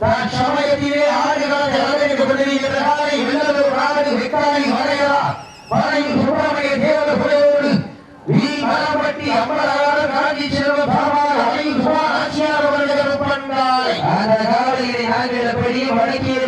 தான் சமயத்திலே ஆண்டு கால ஜனநாயக கொண்டிருக்கிற காலை வில்லது ராணி விக்காரி வரையா வரை சுப்பிரமணிய தேவத குலையோடு வீ மரம்பட்டி அம்பலாளர் காஞ்சி செல்வ பாபார் அலை அந்த காலையிலே ஆங்கிலப்படி வடக்கிய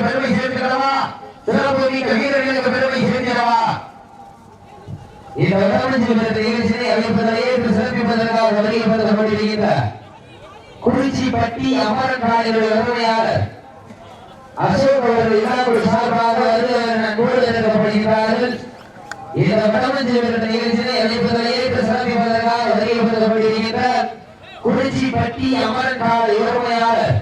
பெருமை சேர்க்கிறவா வீரர்களுக்கு பெருமை சேர்க்கிறவா இந்த வருடத்தில் பிறந்த குறிச்சி பட்டி அமரன் காலையினுடைய உரிமையாளர் அசோக் அவர்கள் இல்லாமல் சார்பாக வருகை நண்பர்கள் இருக்கப்படுகிறார்கள் இந்த திருச்சி பட்டி அமரன் கால உரிமையாளர்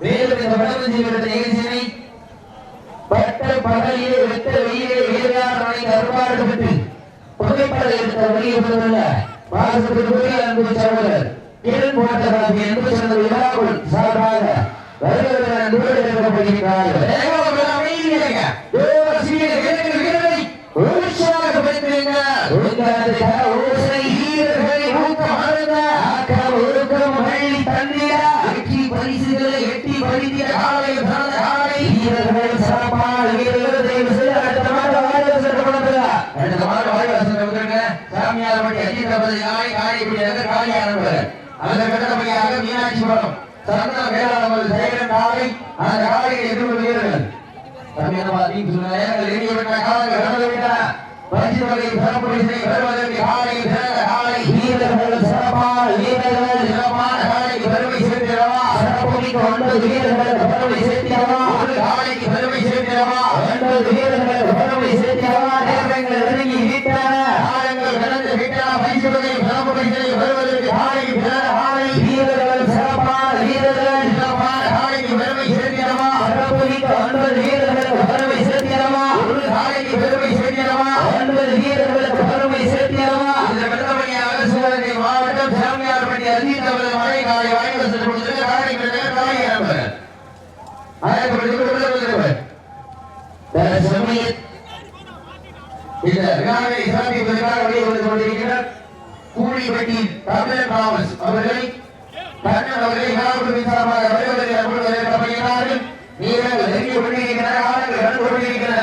மேலும் இந்த பட்டமஞ்சி நிகழ்ச்சியினை பட்ட பகலிலே வெட்ட வெயிலே வீரராணை கருமாறுபட்டு புகைப்படம் எடுத்த வெளியிடுவதல்ல பாரசத்திற்குரிய அன்பு சகோதரர் கீழ் போட்டதாக என்று சொன்ன விழாக்குள் சார்பாக வருகிறவர்கள் அன்போடு எழுதப்படுகிறார்கள் அந்த கட்டடமையாக மீனாட்சிபுரம் சரவண வேளாளர் சேகரன் காலை அந்த காலையை எதிர்கொள்கிறார்கள் தமிழக பாதி சொன்ன நேரங்கள் எண்ணிவிட்ட காலங்கள் கடந்து விட்டன பரிசு தொகை பெறப்படுகிறேன் பெறுவதற்கு காலையில் மாணவர்களை சிறப்பிப்பதற்காக வெளியே வந்து கொண்டிருக்கிறார் கூலிப்பட்டி தமிழன் தாமஸ் அவர்களை கண்ணன் அவர்களை காவல்துறை சார்பாக வருவதற்கு அனுமதி வழங்கப்படுகிறார்கள் நீங்கள் நெருங்கி கொண்டிருக்கின்றன ஆளுங்கள் கண்டு கொண்டிருக்கின்றன.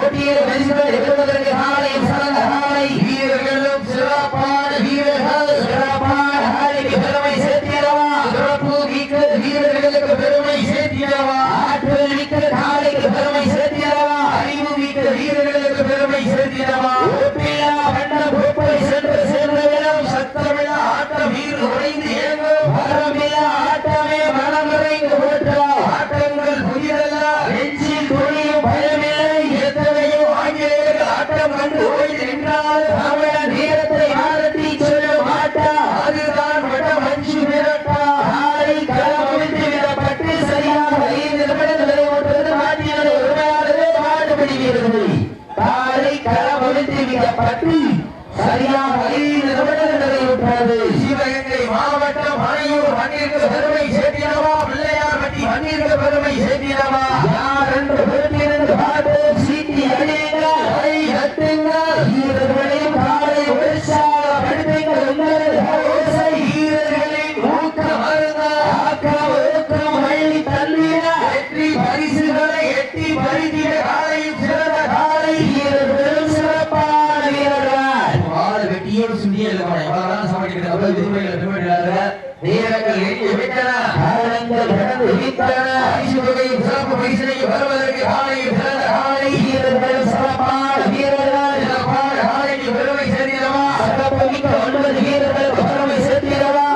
போட்டியை சரியாக ஐந்து நிமிடங்கள் இப்போது சிவகங்கை மாவட்டம் மனையூர் மண்ணிற்கு பெருமை சேர்த்தினவா பிள்ளையார் பட்டி மண்ணிற்கு பெருமை சேர்த்தினவா யார் என்று பார்த்து சீட்டி அடி விசிலை வருவதற்கு ஆணை பிறந்த ஆணை வீரர்கள் சிறப்பான வீரர்கள் சிறப்பான ஆணைக்கு பெருமை சேர்த்திடவா சிறப்புமிக்க ஒன்பது வீரர்கள் பெருமை சேர்த்திடவா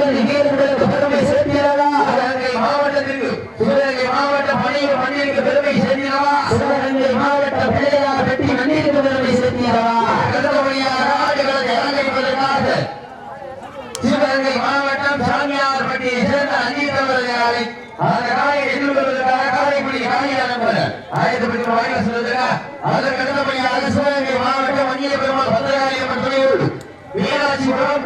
ஒரு வீரர்கள் வாங்க சொல்லுங்க. அதற்கு அடுத்தபடியாக சிவகங்கை மாவட்டம் வங்கிய பெருமாள் பத்திரகாளியம் துணையோடு மீனாட்சிபுரம்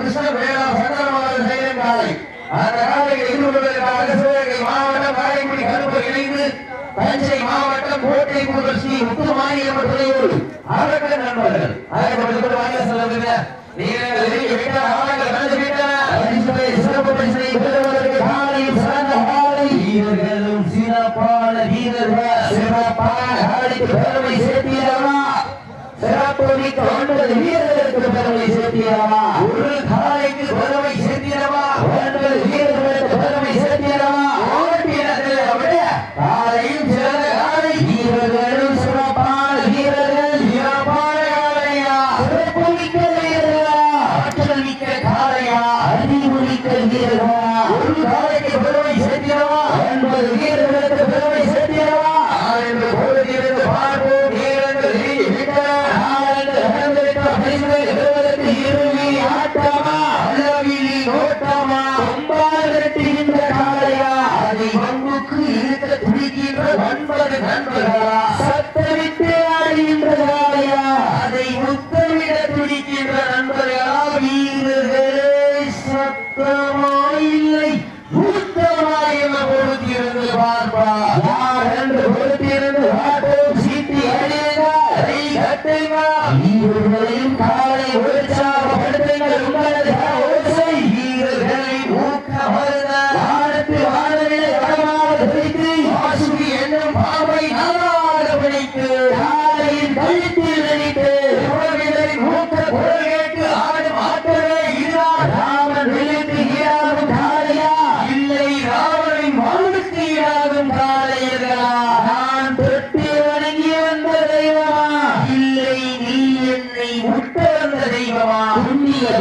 நண்பர்கள். வாங்க சொல்லுங்க. பெருமை சேர்த்தியதா சிறப்பு மிக்க ஒன்பது வீரர்களுக்கு பெருமை சேர்த்தியதா ஒரு காலைக்கு பெருமை சேர்த்தியதா ஒன்பது வீரர்கள்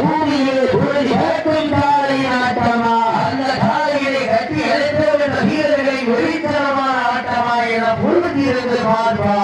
பூமியிலே புகை பறக்கும் காலை ஆட்டமா அந்த காலையிலே கட்டி எடுத்து வீரர்களை ஒளித்தனமான ஆட்டமா என புரிந்திருந்து பார்ப்பார்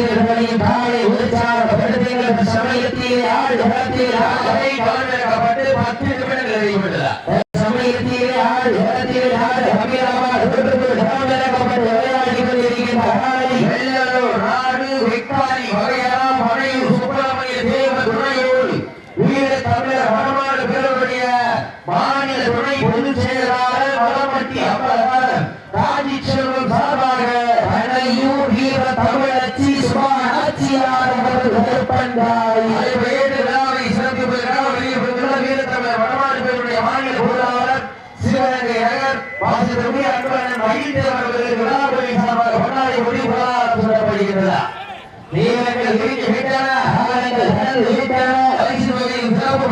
வீரர்களை காலை உற்சாக சமயத்தில் ஆள் பலத்தில் ஆளை பலமிழக்கப்பட்டு பத்து நிமிடங்கள் வெளியிட்டார் சுபானாச்சியார் அவர்கள் பண்டாய் ஐவேடு விழாவை சிறப்பிப்பதற்காக வெளியிடப்பட்டுள்ள வீரத்தமிழர் வடமாடு பேரவையுடைய மாநில பொருளாளர் சிவகங்கை நகர் வாசித்திற்கு அன்பழகன் மகிழ்ந்தேவன் அவர்களுக்கு விழாவுடைய சார்பாக கொண்டாடி முடிவு சொல்லப்படுகிறது நீங்கள் விட்டன பரிசு சிறப்பு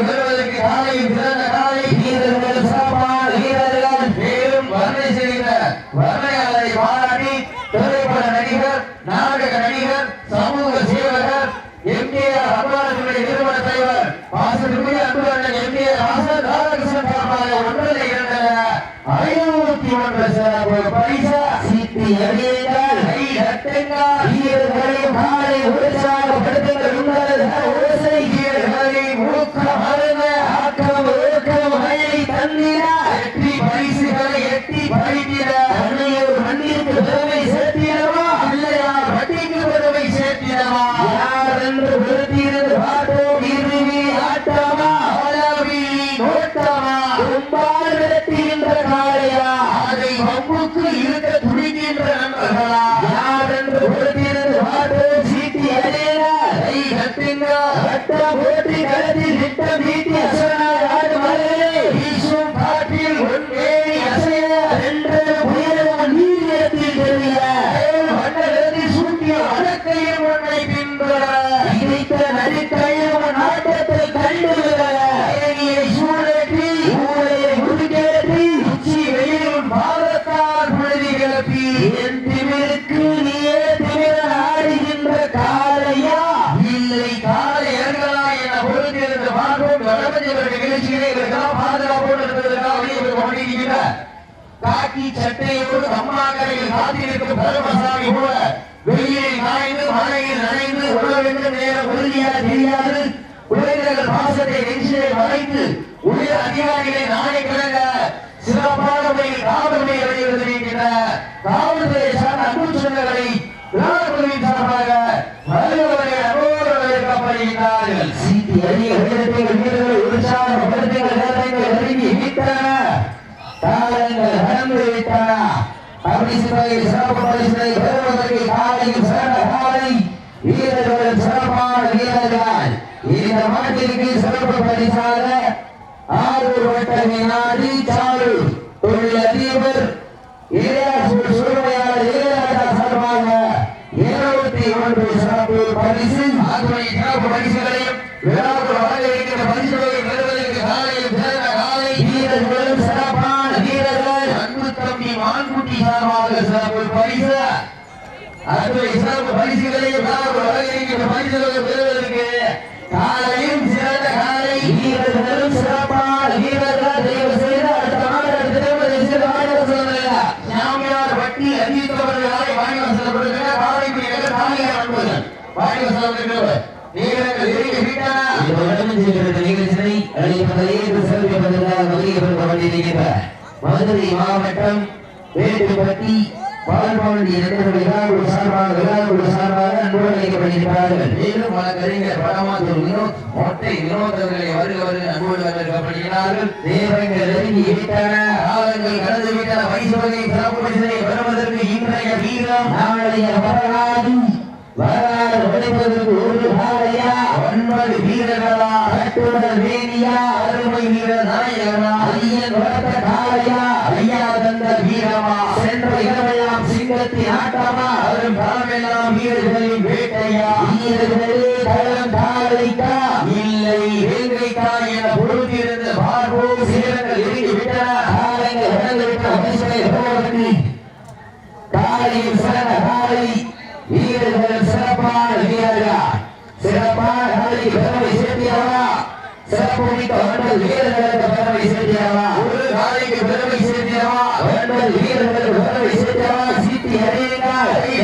பெறுவதற்கு காலையில் சிறந்த காலை வீரர்கள் சிறப்பான வீரர்கள் மேலும் வர்ணனை செய்கிற வர்ணையாளரை பாராட்டி திரைப்பட நடிகர் நாடக நடிகர் சமூக சேவகர் எம்கேஆர் அம்மாளுடைய நிறுவன தலைவர் வாசலுக்குரிய அன்புடன் எம்கேஆர் வாசல் ராதாகிருஷ்ணன் சார்பாக ஒன்றரை இரண்டர ஐநூத்தி ஒன்று சிறப்பு பரிசா. சீட்டி அடியுங்கள் கை தட்டுங்கள். வீரர்களை மாலை உற்சாகப்படுத்துங்கள் உங்களது சட்டையோடு அம்மாக்கரையில் காத்திருக்கும் பரமசாமி போல வெயிலில் காய்ந்து மழையில் நனைந்து உழவென்று நேர உறுதியாக தெரியாது. உழைஞர்கள் பாசத்தை நெஞ்சிலே மறைத்து உயர் அதிகாரிகளை நாளை கிடங்க சிறப்பான முறையில் காவல்துறை வெளியிடுகின்ற காவல்துறை சார்ந்த அன்பு சொந்தங்களை சார்பாக வருகிறவரை அன்போடு வரவேற்கப்படுகின்றார்கள் சீட்டி அடிய வீரர்கள் வீரர்கள் உற்சாகப்படுத்துங்கள் நேரங்கள் நெருங்கி விட்டன காலங்கள் கடந்து விட்டன பரிசுகளை சிறப்பு பரிசுகளை பெறுவதற்கு காலையில் சிறந்த காலை. வீரர்கள் சிறப்பான வீரர்கள். இந்த மாட்டிற்கு சிறப்பு பரிசாக ஆறு வட்ட வினாடி சாரு தொழிலதிபர் இளையாசூர் சுடுமையாளர் இளையராஜா சார்பாக இருபத்தி ஒன்று சிறப்பு பரிசு அத்துணை சிறப்பு பரிசுகளையும் விழாவுக்கு வழங்க இருக்கிற பரிசுகளை பெறுவதற்கு காலையில் சிறந்த காலை வீரர்களும் சிறப்பான வீரர்கள் அன்பு தம்பி மான்குட்டி சார்பாக சிறப்பு பரிசு அத்துணை சிறப்பு இருக்கிற பரிசுகளை பெறுவதற்கு காலையும் சிறந்த காலை. வீரர்களும் சிறப்பான வீரர்கள் தயவு செய்து அடுத்த மாநில திருமதி செய்து வாங்க சொல்லுங்க. செல்லப்படுகிற காலைக்குடி நகர் காலியார் அன்புகள் செல்லப்படுகிறவர் சிறப்பிப்பதற்காக வெளியிடப்பட்டிருக்கின்ற மதுரை மாவட்டம் வேட்டுப்பட்டி பால்பாண்டி நண்பர்கள் விழாவுக்கு சார்பாக விழாவுக்கு சார்பாக அன்போடு மேலும் பல கலைஞர் மொட்டை வினோதர்களை வருக வருக அன்போடு வரவேற்கப்படுகிறார்கள் தேவங்கள் நெருங்கி விட்டன காலங்கள் கடந்து விட்டன வயசு வகை சிறப்பு பரிசனை பெறுவதற்கு இன்றைய வீரம் நாளைய வரலாறு வரலாறு உடைப்பதற்கு ஒரு ஒன்பது வீரர்களா? கட்டுடல் வேணியா? அருமை வீரர் நாயகனா? ஐயன் வளர்த்த காளையா? சிங்கத்தின் ஆட்டமா வரும் காலமெல்லாம் வீரர்களின் வேட்டையா வீரர்களே களம் காளைக்கா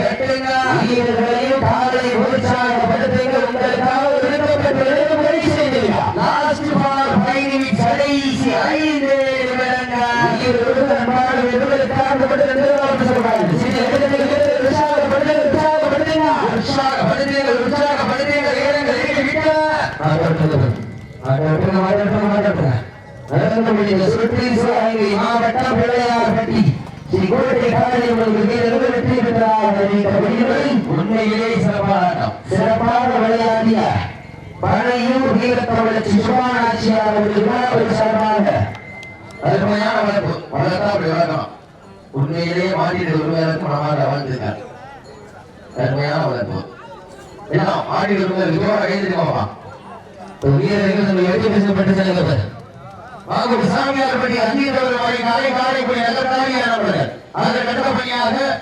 வீரர்களையும் காலை உற்சாகப்படுத்துங்கள் உங்களுக்காக விருப்பப்பட்டு முறை செய்தீர்கள் லாஸ்ட் பால் பயணி கடைசி ஐந்து நிமிடங்கள் உற்சாகப்படுத்துங்கள் உற்சாகப்படுத்துங்கள் வீரங்கள் இறுங்கி விட்டன வரட்டும் வரட்டும் வரட்டும் நடந்து முடிந்த சுற்றி சிவகங்கை மாவட்டம் பிள்ளையார்பட்டி ஸ்ரீ கோட்டை காலை உங்களுக்கு வீரர்கள் வெற்றி பெற்றார். உண்மையிலே சிறப்பான சிறப்பாக விளையாடிய பனையூர் அவர்களுக்கு ஒரு சார்பாக அருமையான வளர்ப்பு. வளர்த்தா அப்படி வளர்க்கணும் உண்மையிலேயே மனமாக அருமையான வளர்ப்பு. வீரர்கள் சாமியார் படி அஞ்சு காலை காலை கூடிய நகர் அந்த கட்டப்பணியாக